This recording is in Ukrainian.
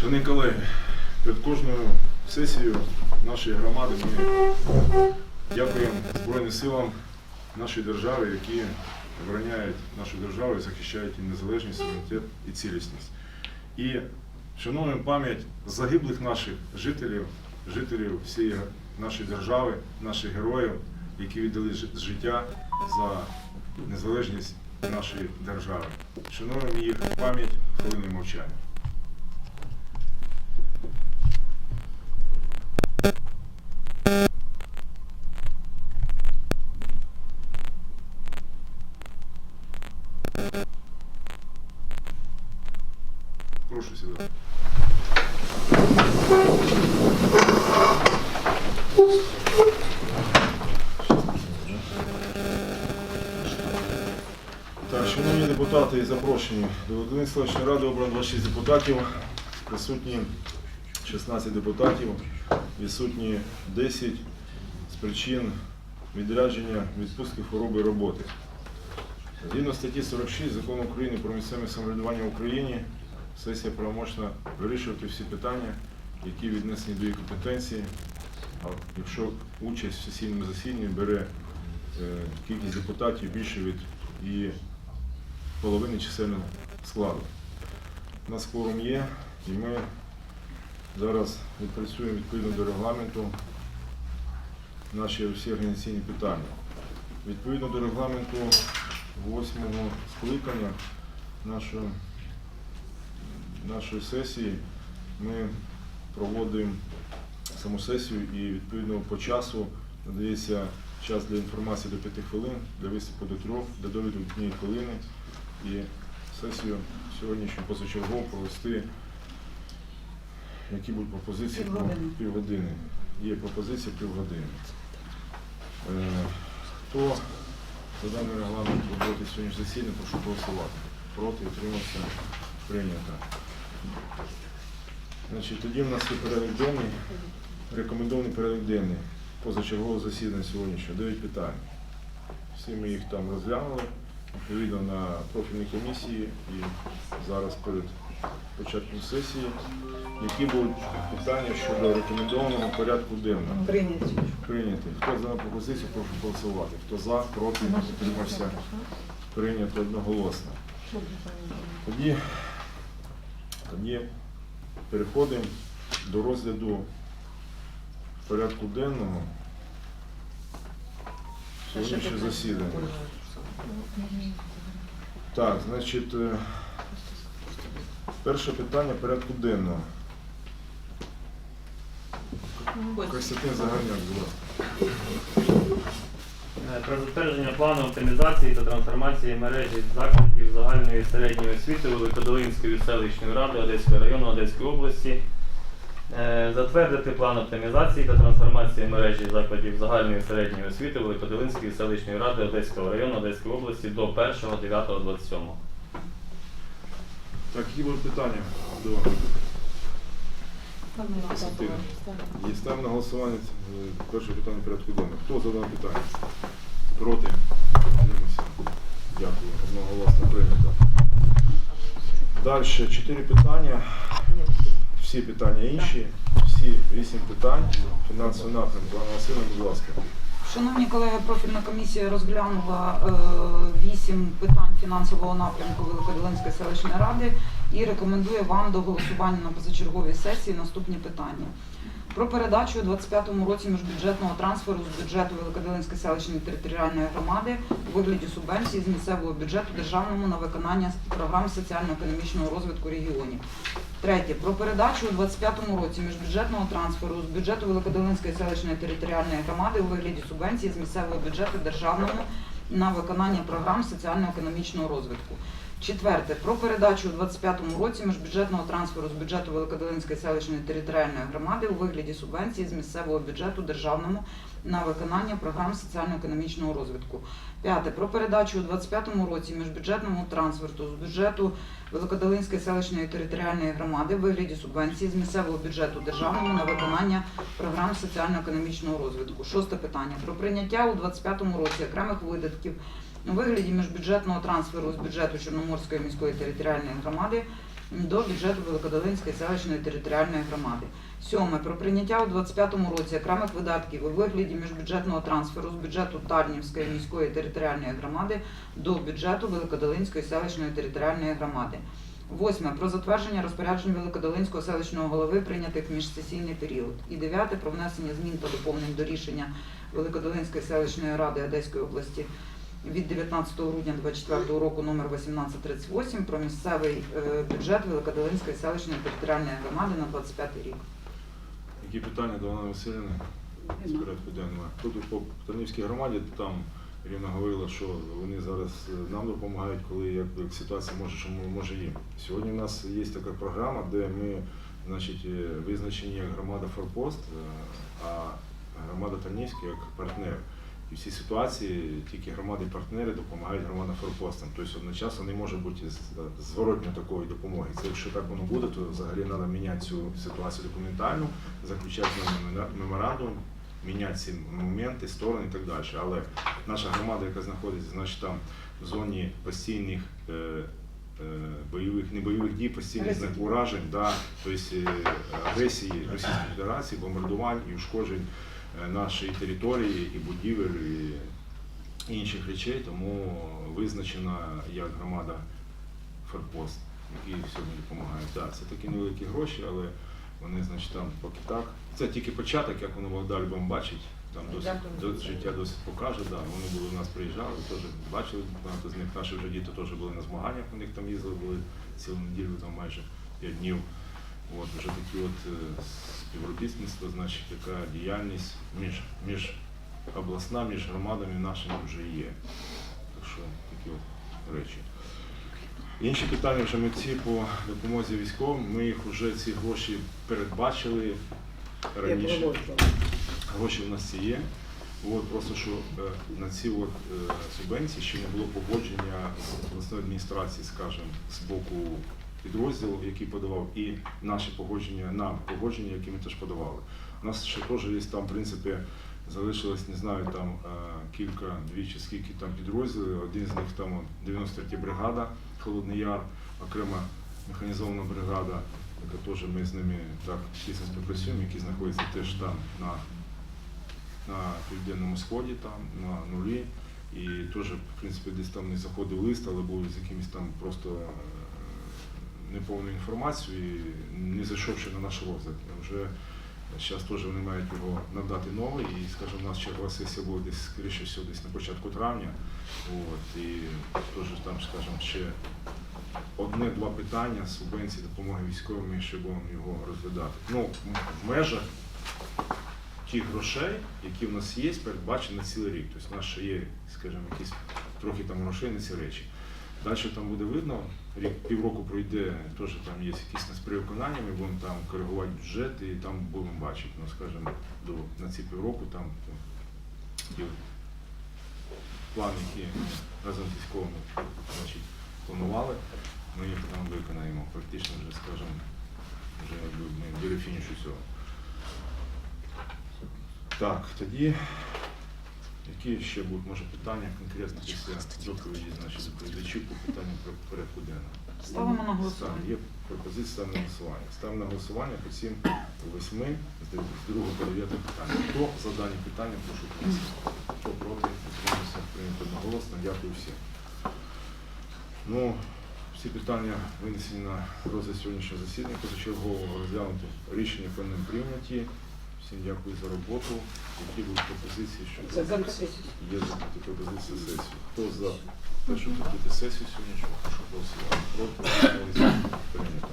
Шановні колеги, перед кожною сесією нашої громади ми дякуємо Збройним силам нашої держави, які обороняють нашу державу і захищають її незалежність, суверенітет і цілісність. І шануємо пам'ять загиблих наших жителів, жителів всієї нашої держави, наших героїв, які віддали життя за незалежність нашої держави. Шануємо їх пам'ять хвилиною мовчання. Прошу сюди. Так, шановні депутати і запрошені до Володимирської ради обрано 26 депутатів, присутні 16 депутатів, відсутні 10 з причин відрядження, відпустки, хвороби роботи. Згідно статті 46 Закону України про місцеве самоврядування в Україні, сесія правомочна вирішувати всі питання, які віднесені до її компетенції. А якщо участь в сесійному засіданні бере е, кількість депутатів більше від її половини чисельного складу. У нас кворум є, і ми зараз відпрацюємо відповідно до регламенту наші всі організаційні питання. Відповідно до регламенту восьмого скликання нашої, нашої сесії ми проводимо саму сесію і відповідно по часу надається час для інформації до 5 хвилин, для виступу до 3, для довіду до 1 хвилини і сесію сьогоднішню позачергово провести. Які будуть пропозиції по Півгодини. півгодини. Є пропозиція півгодини. Е, Хто за даний регламент роботи сьогоднішнього засідання, прошу голосувати. Проти, утримався, прийнято. Значить, тоді в нас є порядок денний, рекомендований порядок денний позачергового засідання сьогоднішнього. Дев'ять питань. Всі ми їх там розглянули, відповідно на профільній комісії і зараз перед початком сесії, які будуть питання щодо рекомендованого порядку денного. Прийняті. Прийняти. Хто за пропозицію, прошу голосувати. Хто за, проти, утримався, прийнято одноголосно. Тоді, тоді переходимо до розгляду порядку денного сьогоднішнього засідання. Так, значить, е, перше питання порядку денного. Костянтин Загарняк, будь ласка. Е, Про затвердження плану оптимізації та трансформації мережі закладів загальної середньої освіти Великодолинської селищної ради Одеського району Одеської області. Е, Затвердити план оптимізації та трансформації мережі закладів загальної середньої освіти Великодолинської селищної ради Одеського району Одеської області до 1.9.27. Так, які будуть питання до Костянтина? І ставимо на голосування е, перше питання порядку денного. Хто за дане питання? Проти? Утримався? Дякую. Одноголосно прийнято. Далі чотири питання. Всі питання інші. Всі вісім питань. Фінансовий напрямок. Пане Василь, будь ласка. Шановні колеги, профільна комісія розглянула е, вісім питань фінансового напрямку Великодолинської селищної ради і рекомендує вам до голосування на позачерговій сесії наступні питання. Про передачу у 25-му році міжбюджетного трансферу з бюджету Великодолинської селищної територіальної громади у вигляді субвенції з місцевого бюджету державному на виконання програм соціально-економічного розвитку регіонів. Третє. Про передачу у 25-му році міжбюджетного трансферу з бюджету Великодолинської селищної територіальної громади у вигляді субвенції з місцевого бюджету державному на виконання програм соціально-економічного розвитку. Четверте. Про передачу у 25-му році міжбюджетного трансферу з бюджету Великодолинської селищної територіальної громади у вигляді субвенції з місцевого бюджету державному на виконання програм соціально-економічного розвитку. П'яте. Про передачу у 25-му році міжбюджетному трансферту з бюджету Великодолинської селищної територіальної громади в вигляді субвенції з місцевого бюджету державному на виконання програм соціально-економічного розвитку. Шосте питання про прийняття у 25-му році окремих видатків у вигляді міжбюджетного трансферу з бюджету Чорноморської міської територіальної громади до бюджету Великодолинської селищної територіальної громади. Сьоме про прийняття у 2025 році окремих видатків у вигляді міжбюджетного трансферу з бюджету Тарнівської міської територіальної громади до бюджету Великодолинської селищної територіальної громади. Восьме про затвердження розпоряджень Великодолинського селищного голови прийнятих в міжсесійний період. І дев'яте про внесення змін та доповнень до рішення Великодолинської селищної ради Одеської області від 19 грудня 2024 року номер 1838 про місцевий е, бюджет Великодолинської селищної територіальної громади на 25 рік. Які питання до Олени Васильівни? з порядку денного. Тут по Тернівській громаді там Ірина говорила, що вони зараз е, нам допомагають, коли якби ситуація може, що може їм. Сьогодні в нас є така програма, де ми значить, е, визначені як громада Форпост, а громада Тернівська як партнер. І всі ситуації тільки громади-партнери допомагають громадам форпостам. Тобто одночасно не може бути зворотньо такої допомоги. Це якщо так воно буде, то взагалі треба міняти цю ситуацію документально, заключати меморандум, міняти ці моменти, сторони і так далі. Але наша громада, яка знаходиться, значить там в зоні постійних е, е, бойових, не бойових дій, постійних уражень, да, тобто агресії Російської Федерації, бомбардувань і ушкоджень нашої території і будівель і інших речей, тому визначена як громада Форпост, які сьогодні допомагають. Так, це такі невеликі гроші, але вони, значить, там поки так. Це тільки початок, як воно далі будемо бачить. Там досить, досить життя досить покаже. Да. Вони були в нас приїжджали, теж бачили, багато з них наші вже діти теж були на змаганнях, у них там їздили, були цілу неділю, там майже 5 днів. От вже такі от е, співробітництво, значить, така діяльність між, між обласна, між громадами нашими вже є. Так що такі от речі. Інші питання вже ми ці по допомозі військовим. Ми їх вже ці гроші передбачили раніше. Гроші в нас ці є. От, просто що е, на ці от, е, субвенції ще не було погодження з обласної адміністрації, скажімо, з боку підрозділу, який подавав, і наші погодження, нам погодження, які ми теж подавали. У нас ще теж є там, в принципі, залишилось, не знаю, там е, кілька, дві чи скільки там підрозділів. Один з них там от, 93 бригада, Холодний Яр, окрема механізована бригада, яка теж ми з ними так тісно співпрацюємо, які знаходяться теж там на на південному сході, там на нулі. І теж, в принципі, десь там не заходив лист, але був з якимось там просто неповною інформацією, і не зайшовши на наш розгляд. Вже зараз теж вони мають його надати новий, і, скажімо, у нас чергова сесія буде десь, скоріше всього, десь на початку травня. От, і теж там, скажімо, ще одне-два питання субвенції допомоги військовим, будемо його розглядати. Ну, в межах тих грошей, які в нас є, передбачені на цілий рік. Тобто у нас ще є, скажімо, якісь трохи там грошей на ці речі. Далі там буде видно, рік півроку пройде, теж там є якісь насперевиконання, ми будемо там коригувати бюджет і там будемо бачити, ну скажімо, до, на ці півроку там ті плани, які разом з військовими значить, планували, ми їх там виконаємо. Практично вже, скажімо, вже ми біля фінішу цього. Так, тоді які ще будуть може питання конкретно після доповіді, значить доповідачів по питанню про порядку денного? Ставимо на голосування. Є пропозиція ставимо на голосування. Ставимо на голосування по цим восьми з де- з другого по дев'яте питання. Хто за дані питання, прошу голосувати. Хто проти, утримався, прийнято одноголосно. Дякую всім. Ну, всі питання винесені на розгляд сьогоднішнього засідання позачергового розглянути. Рішення по ним прийняті. Всім дякую за роботу. Які були пропозиції, що це є закрити пропозиції сесії. Хто за те, щоб закрити сесію сьогодні, прошу голосувати. Проти прийнято.